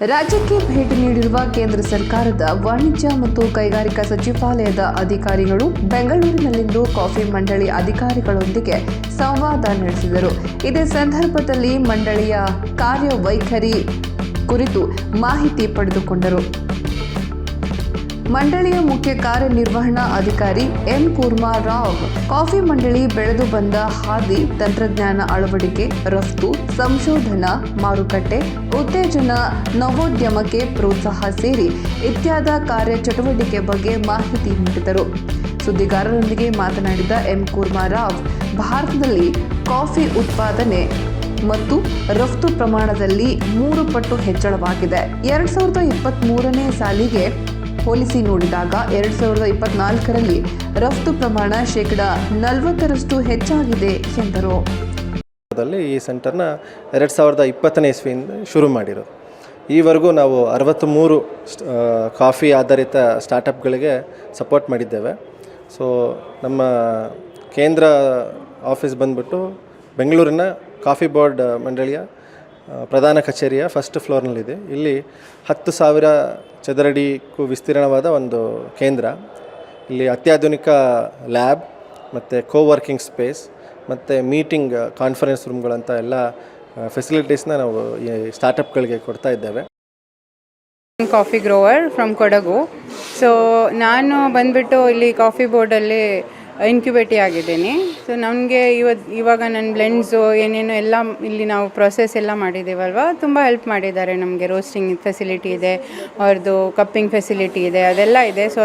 ರಾಜ್ಯಕ್ಕೆ ಭೇಟಿ ನೀಡಿರುವ ಕೇಂದ್ರ ಸರ್ಕಾರದ ವಾಣಿಜ್ಯ ಮತ್ತು ಕೈಗಾರಿಕಾ ಸಚಿವಾಲಯದ ಅಧಿಕಾರಿಗಳು ಬೆಂಗಳೂರಿನಲ್ಲಿಂದು ಕಾಫಿ ಮಂಡಳಿ ಅಧಿಕಾರಿಗಳೊಂದಿಗೆ ಸಂವಾದ ನಡೆಸಿದರು. ಇದೇ ಸಂದರ್ಭದಲ್ಲಿ ಮಂಡಳಿಯ ಕಾರ್ಯವೈಖರಿ ಕುರಿತು ಮಾಹಿತಿ ಪಡೆದುಕೊಂಡರು. ಮಂಡಳಿಯ ಮುಖ್ಯ ಕಾರ್ಯನಿರ್ವಹಣಾ ಅಧಿಕಾರಿ ಎಂ ಕೂರ್ಮಾ ರಾವ್. ಕಾಫಿ ಮಂಡಳಿ ಬೆಳೆದು ಬಂದ ಹಾದಿ ತಂತ್ರಜ್ಞಾನ ಅಳವಡಿಕೆ, ರಫ್ತು, ಸಂಶೋಧನಾ, ಮಾರುಕಟ್ಟೆ, ಉತ್ತೇಜನ, ನವೋದ್ಯಮಕ್ಕೆ ಪ್ರೋತ್ಸಾಹ ಸೇರಿ ಇತ್ಯಾದ ಕಾರ್ಯಚಟುವಟಿಕೆ ಬಗ್ಗೆ ಮಾಹಿತಿ ನೀಡಿದರು. ಸುದ್ದಿಗಾರರೊಂದಿಗೆ ಮಾತನಾಡಿದ ಎಂ ಕೂರ್ಮಾ ರಾವ್, ಭಾರತದಲ್ಲಿ ಕಾಫಿ ಉತ್ಪಾದನೆ ಮತ್ತು ರಫ್ತು ಪ್ರಮಾಣದಲ್ಲಿ ಮೂರು ಪಟ್ಟು ಹೆಚ್ಚಳವಾಗಿದೆ. ಎರಡ್ ಸಾವಿರದ ಇಪ್ಪತ್ತ್ ಮೂರನೇ ಸಾಲಿಗೆ ಹೋಲಿಸಿ ನೋಡಿದಾಗ ಎರಡು ಸಾವಿರದ ಇಪ್ಪತ್ನಾಲ್ಕರಲ್ಲಿ ರಫ್ತು ಪ್ರಮಾಣ ಶೇಕಡ ನಲವತ್ತರಷ್ಟು ಹೆಚ್ಚಾಗಿದೆ ಎಂದರು. ಈ ಸೆಂಟರ್ನ ಎರಡು ಸಾವಿರದ ಇಪ್ಪತ್ತನೇ ಇಸ್ವಿಯಿಂದ ಶುರು ಮಾಡಿರೋದು. ಈವರೆಗೂ ನಾವು ಅರವತ್ತ್ಮೂರು ಕಾಫಿ ಆಧಾರಿತ ಸ್ಟಾರ್ಟಪ್ಗಳಿಗೆ ಸಪೋರ್ಟ್ ಮಾಡಿದ್ದೇವೆ. ಸೊ, ನಮ್ಮ ಕೇಂದ್ರ ಆಫೀಸ್ ಬಂದ್ಬಿಟ್ಟು ಬೆಂಗಳೂರಿನ ಕಾಫಿ ಬೋರ್ಡ್ ಮಂಡಳಿಯ ಪ್ರಧಾನ ಕಚೇರಿಯ ಫಸ್ಟ್ ಫ್ಲೋರ್ನಲ್ಲಿದೆ. ಇಲ್ಲಿ ಹತ್ತು ಸಾವಿರ ಚದರಡಿಗೂ ವಿಸ್ತೀರ್ಣವಾದ ಒಂದು ಕೇಂದ್ರ. ಇಲ್ಲಿ ಅತ್ಯಾಧುನಿಕ ಲ್ಯಾಬ್, ಮತ್ತು ಕೋವರ್ಕಿಂಗ್ ಸ್ಪೇಸ್ ಮತ್ತು ಮೀಟಿಂಗ್ ಕಾನ್ಫರೆನ್ಸ್ ರೂಮ್ಗಳಂಥ ಎಲ್ಲ ಫೆಸಿಲಿಟೀಸ್ನ ನಾವು ಈ ಸ್ಟಾರ್ಟಪ್ಗಳಿಗೆ ಕೊಡ್ತಾ ಇದ್ದೇವೆ. Coffee grower from Kodagu so ನಾನು ಬಂದುಬಿಟ್ಟು ಇಲ್ಲಿ ಕಾಫಿ ಬೋರ್ಡಲ್ಲಿ ಇನ್ಕ್ಯುಬೇಟಿ ಆಗಿದ್ದೀನಿ. ಸೊ ನನಗೆ ಇವತ್ತು ಇವಾಗ ನನ್ನ ಬ್ಲೆಂಡ್ಸು ಏನೇನು ಎಲ್ಲ ಇಲ್ಲಿ ನಾವು ಪ್ರೊಸೆಸ್ ಎಲ್ಲ ಮಾಡಿದ್ದೀವಲ್ವ ತುಂಬ ಹೆಲ್ಪ್ ಮಾಡಿದ್ದಾರೆ ನಮಗೆ. ರೋಸ್ಟಿಂಗ್ ಫೆಸಿಲಿಟಿ ಇದೆ ಅವ್ರದ್ದು ಕಪ್ಪಿಂಗ್ ಫೆಸಿಲಿಟಿ ಇದೆ ಅದೆಲ್ಲ ಇದೆ. ಸೊ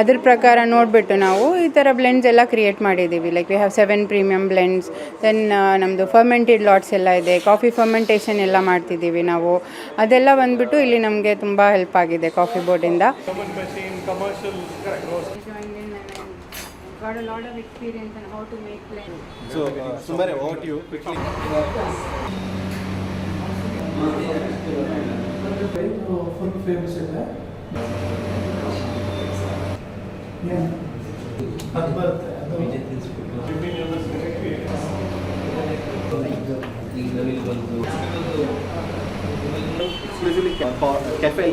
ಅದ್ರ ಪ್ರಕಾರ ನೋಡಿಬಿಟ್ಟು ನಾವು ಈ ಥರ ಬ್ಲೆಂಡ್ಸ್ ಎಲ್ಲ ಕ್ರಿಯೇಟ್ ಮಾಡಿದ್ದೀವಿ like we have seven premium blends then ನಮ್ಮದು ಫರ್ಮೆಂಟೆಡ್ ಲಾಟ್ಸ್ ಎಲ್ಲ ಇದೆ ಕಾಫಿ ಫರ್ಮೆಂಟೇಷನ್ ಎಲ್ಲ ಮಾಡ್ತಿದ್ದೀವಿ ನಾವು. ಅದೆಲ್ಲ ಬಂದ್ಬಿಟ್ಟು ಇಲ್ಲಿ ನಮಗೆ ತುಂಬ ಹೆಲ್ಪ್ ಆಗಿದೆ ಕಾಫಿ ಬೋರ್ಡಿಂದ ಸೊ ಸುಮಾರು ಓಟ್ ಯು ಫುಲ್ ಫೇಮಸ್ ಇದೆ ಅದು ಬರುತ್ತೆ ಅದು ಕೆಫೆ